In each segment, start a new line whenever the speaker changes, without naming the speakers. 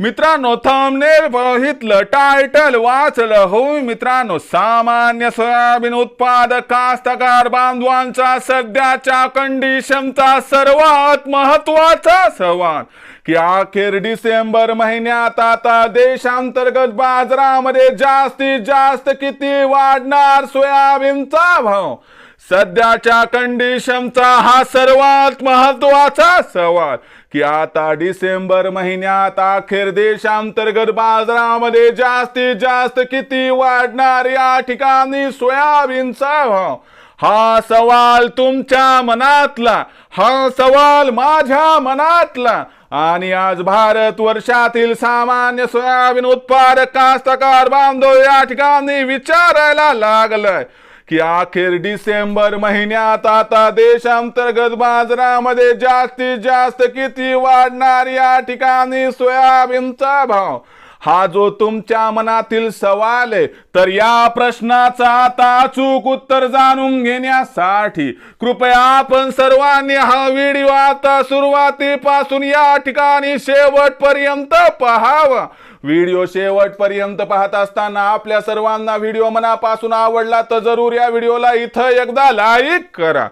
मित्रांनो थंबनेल बघितलं टायटल वाचलं. हो मित्रांनो सामान्य सोयाबीन उत्पादक कास्तकार बांधवांचा सध्याच्या कंडिशनचा सर्वात महत्त्वाचा सवाल. की अखेर डिसेंबर महिन्यात आता देशांतर्गत बाजारामध्ये जास्तीत जास्त किती वाढणार सोयाबीनचा भाव? सध्याच्या कंडिशनचा हा सर्वात महत्त्वाचा सवाल. की आता डिसेंबर महिन्यात अखेर देशांतर्गत बाजारामध्ये जास्तीत जास्त किती वाढणार या ठिकाणी सोयाबीनचा? भाव हा सवाल तुमच्या मनातला हा सवाल माझ्या मनातला. आणि आज भारत वर्षातील सामान्य सोयाबीन उत्पादक कास्तकार बांधव या ठिकाणी विचारायला लागलाय. की अखेर डिसेंबर महिन्यात आता देशांतर्गत बाजारामध्ये जास्तीत जास्त किती वाढणार या ठिकाणी सोयाबीनचा भाव? हा जो तुमच्या मनातील सवाल आहे तर या प्रश्नाचा आता अचूक उत्तर जाणून घेण्यासाठी कृपया आपण सर्वांनी हा व्हिडिओ आता सुरुवातीपासून या ठिकाणी शेवटपर्यंत पहावा. व्हिडिओ शेवटपर्यंत पाहत असताना आपल्या सर्वांना व्हिडिओ मनापासून आवडला तर जरूर या व्हिडिओला इथं एकदा लाईक करा.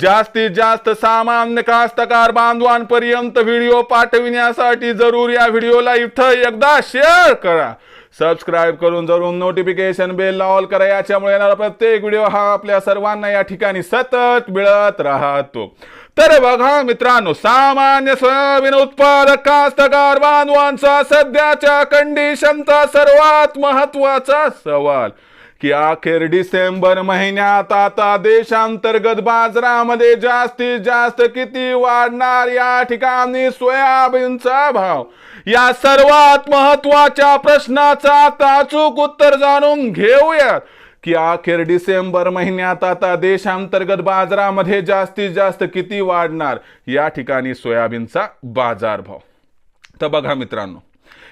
जास्तीत जास्त सामान्य कास्तकार बांधवांपर्यंत व्हिडिओ पाठविण्यासाठी जरूर या व्हिडिओला इथं एकदा शेअर करा. सबस्क्राईब करून जरूर नोटिफिकेशन बेल ऑल करा. याच्यामुळे येणारा प्रत्येक व्हिडिओ हा आपल्या सर्वांना या ठिकाणी सतत मिळत राहतो. तर बघा मित्रांनो सामान्य सोयाबीन उत्पादक कास्तकार बांधवांचा सध्याच्या कंडिशनचा सर्वात महत्त्वाचा सवाल. की अखेर डिसेंबर महिन्यात आता देशांतर्गत बाजारामध्ये जास्तीत जास्त किती वाढणार या ठिकाणी सोयाबीनचा भाव? या सर्वात महत्त्वाच्या प्रश्नाचा आता अचूक उत्तर जाणून घेऊयात. की अखेर डिसेंबर महिन्यात आता देशांतर्गत बाजारामध्ये जास्तीत जास्त किती वाढणार या ठिकाणी सोयाबीनचा बाजारभाव? तर बघा मित्रांनो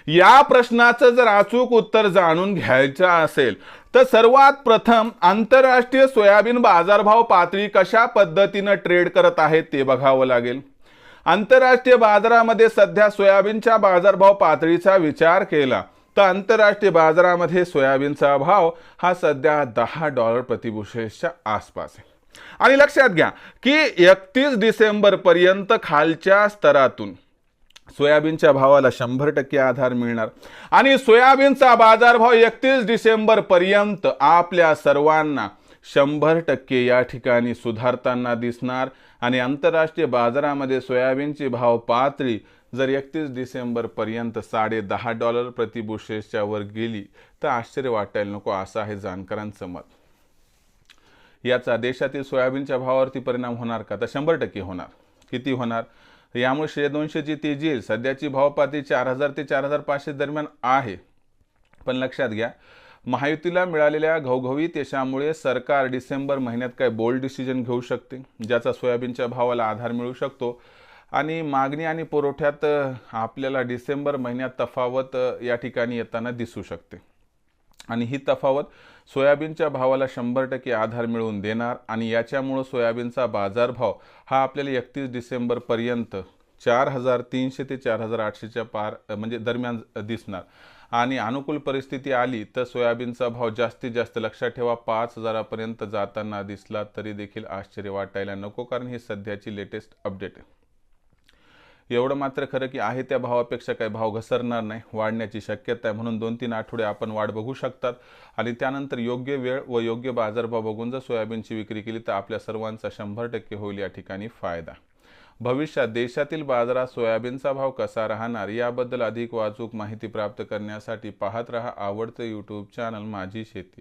या प्रश्नाचं जर अचूक उत्तर जाणून घ्यायचं असेल तर सर्वात प्रथम आंतरराष्ट्रीय सोयाबीन बाजारभाव पातळी कशा पद्धतीनं ट्रेड करत आहेत ते बघावं लागेल. आंतरराष्ट्रीय बाजारामध्ये सध्या सोयाबीनच्या बाजारभाव पातळीचा विचार केला तर आंतरराष्ट्रीय बाजारामध्ये सोयाबीनचा भाव हा सध्या दहा डॉलर प्रतिबुशेसच्या आसपास आहे. आणि लक्षात घ्या की एकतीस डिसेंबरपर्यंत खालच्या स्तरातून सोयाबीनच्या भावाला शंभर टक्के आधार मिळणार. आणि सोयाबीनचा बाजारभाव एकतीस डिसेंबर पर्यंत आपल्या सर्वांना शंभर टक्के या ठिकाणी सुधारताना दिसणार. आणि आंतरराष्ट्रीय बाजारामध्ये सोयाबीनची भाव पातळी जर एकतीस डिसेंबर पर्यंत साडे दहा डॉलर प्रतिबुशेसच्या वर गेली तर आश्चर्य वाटायला नको असं आहे जाणकारांचं मत. याचा देशातील सोयाबीनच्या भावावरती परिणाम होणार का? तर शंभर टक्के होणार. किती होणार? यामुळे शे दोनशेची तेजी येईल सध्याची भावपाती चार हजार ते चार हजार पाचशे दरम्यान आहे. पण लक्षात घ्या महायुतीला मिळालेल्या घवघवीत यशामुळे सरकार डिसेंबर महिन्यात काय बोल्ड डिसिजन घेऊ शकते ज्याचा सोयाबीनच्या भावाला आधार मिळू शकतो. आणि मागणी आणि पुरवठ्यात आपल्याला डिसेंबर महिन्यात तफावत या ठिकाणी येताना दिसू शकते. आणि ही तफावत सोयाबीनच्या भावाला शंभर टक्के आधार मिळवून देणार आणि याच्यामुळं सोयाबीनचा बाजारभाव हा आपल्याला एकतीस डिसेंबरपर्यंत चार हजार तीनशे ते चार हजार आठशेच्या पार म्हणजे दरम्यान दिसणार. आणि अनुकूल परिस्थिती आली तर सोयाबीनचा भाव जास्तीत जास्त लक्षात ठेवा. पाच हजारापर्यंत जाताना दिसला तरी देखील आश्चर्य वाटायला नको कारण ही सध्याची लेटेस्ट अपडेट आहे. एवढं मात्र खरं की आहे त्या भावापेक्षा काही भाव घसरणार नाही वाढण्याची शक्यता आहे. म्हणून दोन तीन आठवडे आपण वाढ बघू शकतात. आणि त्यानंतर योग्य वेळ व योग्य बाजारभाव बघून जर सोयाबीनची विक्री केली तर आपल्या सर्वांचा शंभर टक्के होईल या ठिकाणी फायदा. भविष्यात देशातील बाजारात सोयाबीनचा भाव कसा राहणार याबद्दल अधिक वाचूक माहिती प्राप्त करण्यासाठी पाहत रहा आवडतं यूट्यूब चॅनल माझी शेती.